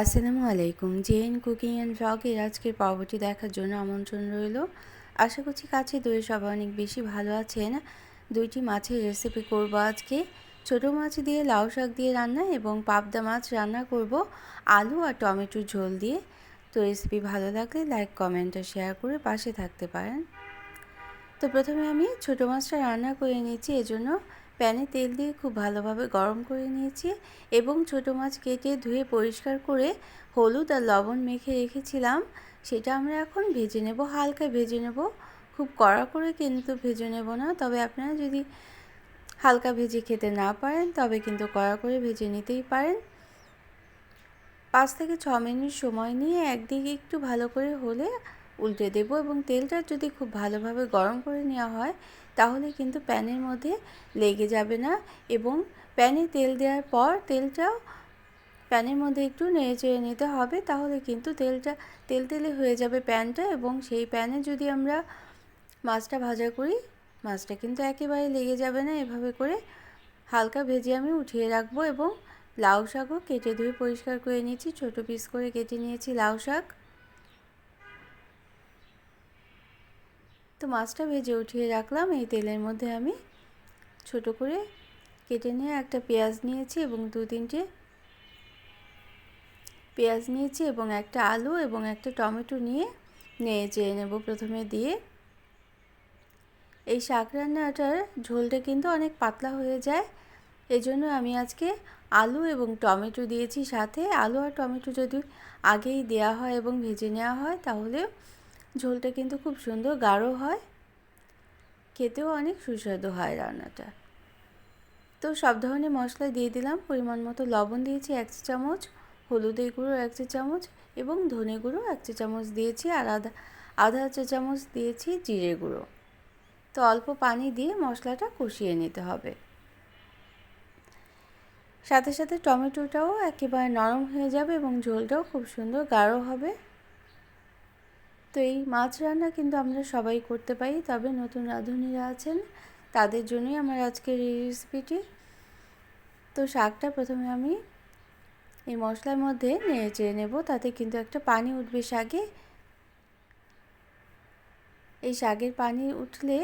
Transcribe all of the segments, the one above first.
আসসালামু আলাইকুম। Gen cooking and ব্লগের আজকের পর্বটি দেখার জন্য আমন্ত্রণ রইল। আশা করছি কাছে দূরে সবাই অনেক বেশি ভালো আছেন। দুইটি মাছের রেসিপি করব আজকে। ছোট মাছ দিয়ে লাউ শাক দিয়ে রান্না এবং পাবদা মাছ রান্না করব আলু আর টমেটোর ঝোল দিয়ে। তো রেসিপি ভালো লাগলে লাইক কমেন্ট আর শেয়ার করে পাশে থাকতে পারেন। তো প্রথমে আমি ছোট মাছটা রান্না করে নিয়েছি এজন্য প্যানে তেল দিয়ে খুব ভালোভাবে গরম করে নিয়েছি এবং ছোট মাছ কেটে ধুয়ে পরিষ্কার করে হলুদ আর লবণ মেখে রেখেছিলাম। সেটা আমরা এখন ভেজে নেব, হালকা ভেজে নেব। খুব কড়া করে কিন্তু ভেজে নেব না, তবে আপনারা যদি হালকা ভেজে খেতে না পারেন, তবে কিন্তু কড়া করে ভেজে নিতেই পারেন। পাঁচ থেকে ছ মিনিট সময় নিয়ে একদিকে একটু ভালো করে হলে উল্টে দেব এবং তেলটা যদি খুব ভালোভাবে গরম করে নেওয়া হয় তাহলে কিন্তু প্যানের মধ্যে লেগে যাবে না এবং প্যানে তেল দেওয়ার পর তেলটাও প্যানের মধ্যে একটু নেড়ে চেড়ে নিতে হবে, তাহলে কিন্তু তেলটা, তেল তেলে হয়ে যাবে প্যানটা এবং সেই প্যানে যদি আমরা মাছটা ভাজা করি, মাছটা কিন্তু একেবারে লেগে যাবে না। এভাবে করে হালকা ভেজে আমি উঠিয়ে রাখব এবং লাউ শাকও কেটে ধুয়ে পরিষ্কার করে নিয়েছি, ছোটো পিস করে কেটে নিয়েছি লাউ শাক। তো মাছটা ভেজে উঠিয়ে রাখলাম। এই তেলের মধ্যে আমি ছোট করে কেটে নিয়ে একটা পেঁয়াজ নিয়েছি এবং দু তিনটে পেঁয়াজ নিয়েছি এবং একটা আলু এবং একটা টমেটো নিয়ে নিয়ে চেয়ে নেব প্রথমে দিয়ে। এই শাক রান্নাটার ঝোলটা কিন্তু অনেক পাতলা হয়ে যায়। এজন্য আমি আজকে আলু এবং টমেটো দিয়েছি সাথে। আলু আর টমেটো যদি আগেই দেওয়া হয় এবং ভেজে নেওয়া হয় তাহলে ঝোলটা কিন্তু খুব সুন্দর, গাঢ় হয়। খেতেও অনেক সুস্বাদু হয় রান্নাটা। তো সব ধরনের মশলা দিয়ে দিলাম, পরিমাণ মতো লবণ দিয়েছি এক চা চামচ, হলুদের গুঁড়ো এক চা চামচ এবং ধনে গুঁড়ো এক চা চামচ দিয়েছি আর আধা আধা চা চামচ দিয়েছি জিরে গুঁড়ো। তো অল্প পানি দিয়ে মশলাটা কষিয়ে নিতে হবে। সাথে সাথে টমেটোটাও একেবারে নরম হয়ে যাবে এবং ঝোলটাও খুব সুন্দর গাঢ় হবে। তো এই মাছ রান্না কিন্তু আমরা সবাই করতে পারি, তবে নতুন রাঁধুনিরা আছেন, তাদের জন্যই আমার আজকের এই রেসিপিটি তো শাকটা প্রথমে আমি এই মশলার মধ্যে নেড়ে চেড়ে নেব, তাতে কিন্তু একটা পানি উঠবে শাকে। এই শাকের পানি উঠলে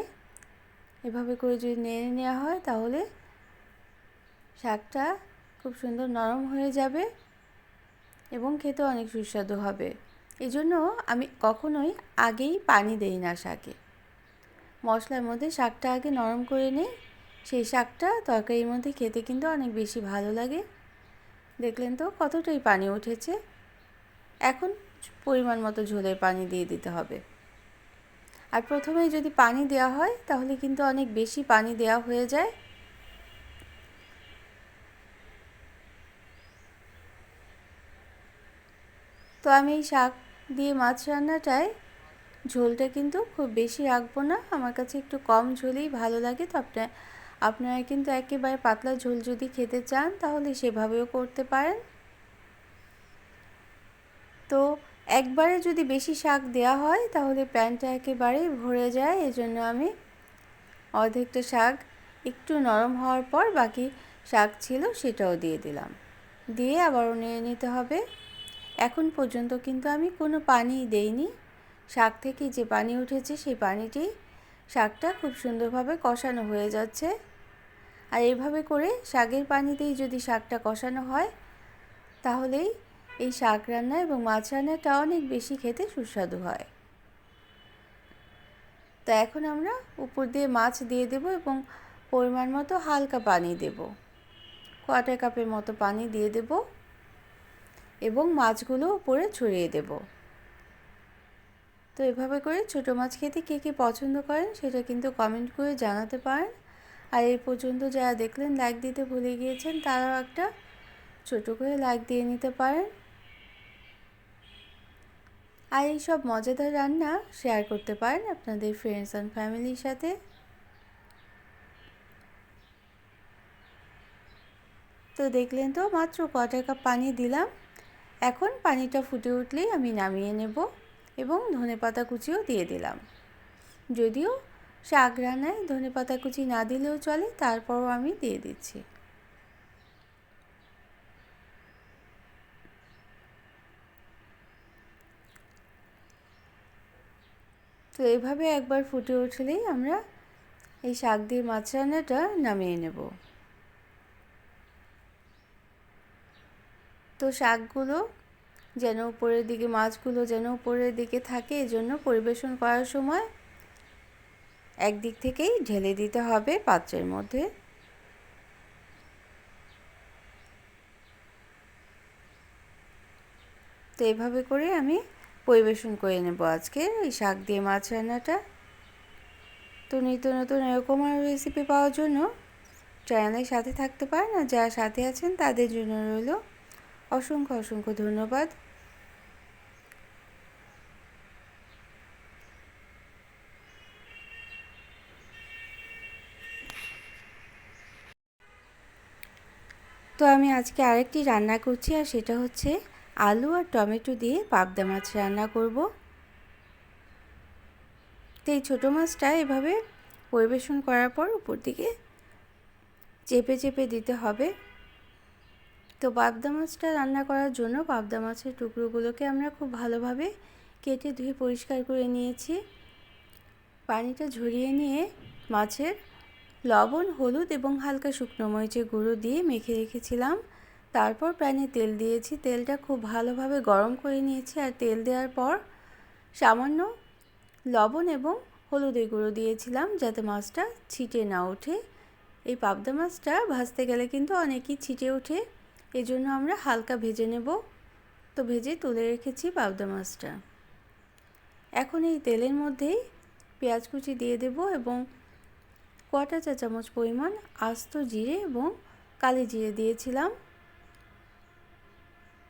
এভাবে করে যদি নেড়ে নেওয়া হয়, তাহলে শাকটা খুব সুন্দর নরম হয়ে যাবে এবং খেতে অনেক সুস্বাদু হবে। এজন্য আমি কখনোই আগেই পানি দেই না শাকে। মশলার মধ্যে শাকটা আগে নরম করে নিই সেই শাকটা তরকারির মধ্যে খেতে কিন্তু অনেক বেশি ভালো লাগে। দেখলেন তো কতটাই পানি উঠেছে। এখন পরিমাণ মতো ঝোলের পানি দিয়ে দিতে হবে। আর প্রথমেই যদি পানি দেওয়া হয়, তাহলে কিন্তু অনেক বেশি পানি দেওয়া হয়ে যায়। তো আমি এই শাক দিয়ে মাছ রান্নাটায় ঝোলটা কিন্তু খুব বেশি রাখব না। আমার কাছে একটু কম ঝোলেই ভালো লাগে। তো আপনার আপনারা কিন্তু একেবারে পাতলা ঝোল যদি খেতে চান, তাহলে সেভাবেও করতে পারেন। তো একবারে যদি বেশি শাক দেওয়া হয়, তাহলে প্যানটা একেবারেই ভরে যায়। এজন্য আমি অর্ধেকটা শাক একটু নরম হওয়ার পর বাকি শাক ছিল সেটাও দিয়ে দিলাম। দিয়ে আবারও নিয়ে নিতে হবে। এখন পর্যন্ত কিন্তু আমি কোনো পানি দেইনি। শাক থেকে যে পানি উঠেছে, সেই পানিটি শাকটা খুব সুন্দরভাবে কষানো হয়ে যাচ্ছে। আর এইভাবে করে শাকের পানিতেই যদি শাকটা কষানো হয়, তাহলেই এই শাক রান্না এবং মাছ রান্নাটা অনেক বেশি খেতে সুস্বাদু হয়। তো এখন আমরা উপর দিয়ে মাছ দিয়ে দেব এবং পরিমাণ মতো হালকা পানি দেব। কোয়াটার কাপের মতো পানি দিয়ে দেবো। এবং মাছগুলো উপরে ছড়িয়ে দেব। তো এভাবে করে ছোটো মাছ খেতে কে কে পছন্দ করেন সেটা কিন্তু কমেন্ট করে জানাতে পারেন। আর এই পর্যন্ত যারা দেখলেন লাইক দিতে ভুলে গিয়েছেন, তারাও একটা ছোটো করে লাইক দিয়ে নিতে পারেন। আর এই সব মজাদার রান্না শেয়ার করতে পারেন আপনাদের ফ্রেন্ডস অ্যান্ড ফ্যামিলির সাথে। তো দেখলেন তো মাত্র কটা কাপ পানি দিলাম। এখন পানিটা ফুটে উঠলেই আমি নামিয়ে নেব এবং ধনে পাতা কুচিও দিয়ে দিলাম। যদিও শাক রান্নায় ধনে পাতা কুচি না দিলেও চলে, তারপরও আমি দিয়ে দিচ্ছি। তো এভাবে একবার ফুটে উঠলেই আমরা এই শাক দিয়ে মাছ রান্নাটা নামিয়ে নেব। তো শাকগুলো যেন উপরের দিকে, মাছগুলো যেন উপরের দিকে থাকে, এজন্য পরিবেশন করার সময় একদিক থেকেই ঢেলে দিতে হবে পাত্রের মধ্যে। তো এভাবে করে আমি পরিবেশন করে নেব আজকে এই শাক দিয়ে মাছ রান্নাটা। তো নিত্য নতুন এরকম আরও রেসিপি পাওয়ার জন্য চ্যানেলের সাথে থাকতে পারেন আর যারা সাথে আছেন তাদের জন্য রইল অসংখ্য অসংখ্য ধন্যবাদ। তো আমি আজকে আরেকটি রান্না করছি, আর সেটা হচ্ছে আলু আর টমেটো দিয়ে পাবদা মাছ রান্না করব। তো এই ছোটো মাছটা এভাবে পরিবেশন করার পর উপর দিকে চেপে চেপে দিতে হবে। তো পাবদা মাছটা রান্না করার জন্য পাবদা মাছের টুকরোগুলোকে আমরা খুব ভালোভাবে কেটে ধুয়ে পরিষ্কার করে নিয়েছি। পানিটা ঝরিয়ে নিয়ে মাছের লবণ, হলুদ এবং হালকা শুকনো মরিচের গুঁড়ো দিয়ে মেখে রেখেছিলাম। তারপর প্যানে তেল দিয়েছি। তেলটা খুব ভালোভাবে গরম করে নিয়েছি আর তেল দেওয়ার পর সামান্য লবণ এবং হলুদের গুঁড়ো দিয়েছিলাম যাতে মাছটা ছিটে না ওঠে। এই পাবদা মাছটা ভাজতে গেলে কিন্তু অনেকই ছিটে ওঠে। এজন্য আমরা হালকা ভেজে নেব। তো ভেজে তুলে রেখেছি পাবদা মাছটা। এখন এই তেলের মধ্যেই পেঁয়াজ কুচি দিয়ে দেব এবং কটা চা চামচ পরিমাণ আস্ত জিরে এবং কালি জিরে দিয়েছিলাম।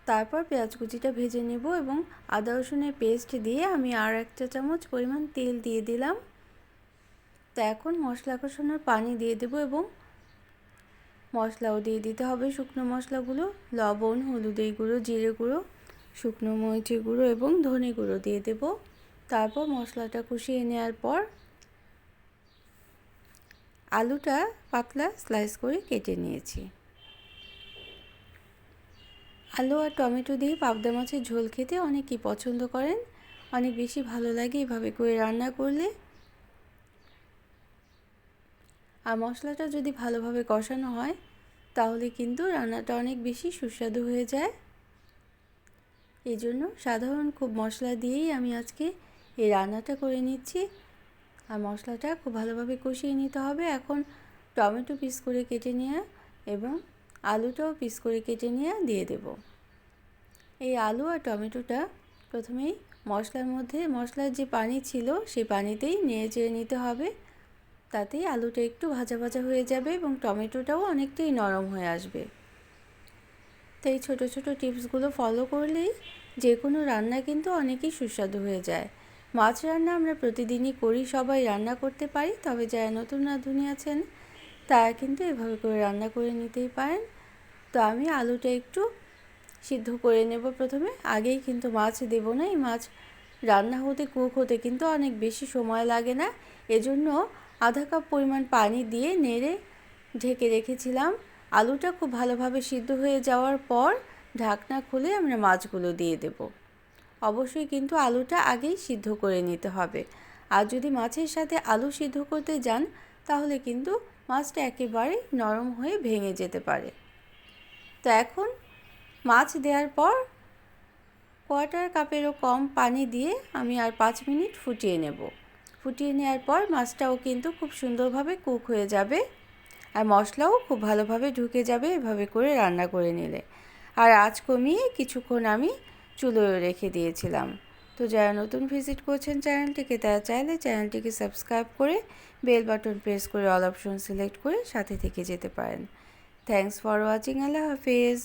তারপর পেঁয়াজ কুচিটা ভেজে নেব এবং আদা রসুনের পেস্ট দিয়ে আমি আর এক চা চামচ পরিমাণ তেল দিয়ে দিলাম। তো এখন মশলা কষানোর পানি দিয়ে দেব এবং মশলাও দিয়ে দিতে হবে শুকনো মশলাগুলো। লবণ, হলুদের গুঁড়ো, জিরে গুঁড়ো, শুকনো মরিচের গুঁড়ো এবং ধনে গুঁড়ো দিয়ে দেব। তারপর মশলাটা কষিয়ে নেওয়ার পর আলুটা পাতলা স্লাইস করে কেটে নিয়েছি। আলু আর টমেটো দিয়ে পাবদা মাছের ঝোল খেতে অনেকেই পছন্দ করেন। অনেক বেশি ভালো লাগে এভাবে করে রান্না করলে। আর মশলাটা যদি ভালোভাবে কষানো হয়, তাহলে কিন্তু রান্নাটা অনেক বেশি সুস্বাদু হয়ে যায়। এই জন্য সাধারণ খুব মশলা দিয়েই আমি আজকে এই রান্নাটা করে নিচ্ছি। আর মশলাটা খুব ভালোভাবে কষিয়ে নিতে হবে। এখন টমেটো পিস করে কেটে নেওয়া এবং আলুটাও পিস করে কেটে নিয়ে দিয়ে দেব। এই আলু আর টমেটোটা প্রথমেই মশলার মধ্যে, মশলার যে পানি ছিল, সেই পানিতেই নেড়ে চেড়ে নিতে হবে। তাতেই আলুটা একটু ভাজা ভাজা হয়ে যাবে এবং টমেটোটাও অনেকটাই নরম হয়ে আসবে। তো এই ছোটো ছোটো টিপসগুলো ফলো করলেই যে কোনো রান্না কিন্তু অনেকই সুস্বাদু হয়ে যায়। মাছ রান্না আমরা প্রতিদিনই করি, সবাই রান্না করতে পারি, তবে যারা নতুন রাঁধুনি আছেন, তারা কিন্তু এভাবে করে রান্না করে নিতেই পারেন। তো আমি আলুটা একটু সিদ্ধ করে নেব প্রথমে। আগেই কিন্তু মাছ দেব না, এই মাছ রান্না হতে, কুক হতে কিন্তু অনেক বেশি সময় লাগে না। এজন্য আধা কাপ পরিমাণ পানি দিয়ে নেড়ে ঢেকে রেখেছিলাম। আলুটা খুব ভালোভাবে সিদ্ধ হয়ে যাওয়ার পর ঢাকনা খুলে আমরা মাছগুলো দিয়ে দেব। অবশ্যই কিন্তু আলুটা আগেই সিদ্ধ করে নিতে হবে। আর যদি মাছের সাথে আলু সিদ্ধ করতে যান, তাহলে কিন্তু মাছটা একেবারে নরম হয়ে ভেঙে যেতে পারে। তো এখন মাছ দেওয়ার পর কোয়ার্টার কাপেরও কম পানি দিয়ে আমি আর পাঁচ মিনিট ফুটিয়ে নেব। ফুটিয়ে নেওয়ার পর মাছটাও কিন্তু খুব সুন্দরভাবে কুক হয়ে যাবে। আর মশলাও খুব ভালোভাবে ঢুকে যাবে এভাবে করে রান্না করে নিলে। আর আজ কমিয়ে কিছুক্ষণ আমি চুলোয় রেখে দিয়েছিলাম। তো যারা নতুন ভিজিট করছেন চ্যানেলটিকে, তারা চাইলে চ্যানেলটিকে সাবস্ক্রাইব করে বেল বাটন প্রেস করে অল অপশন সিলেক্ট করে সাথে থেকে যেতে পারেন। Thanks for watching. Allah Hafiz.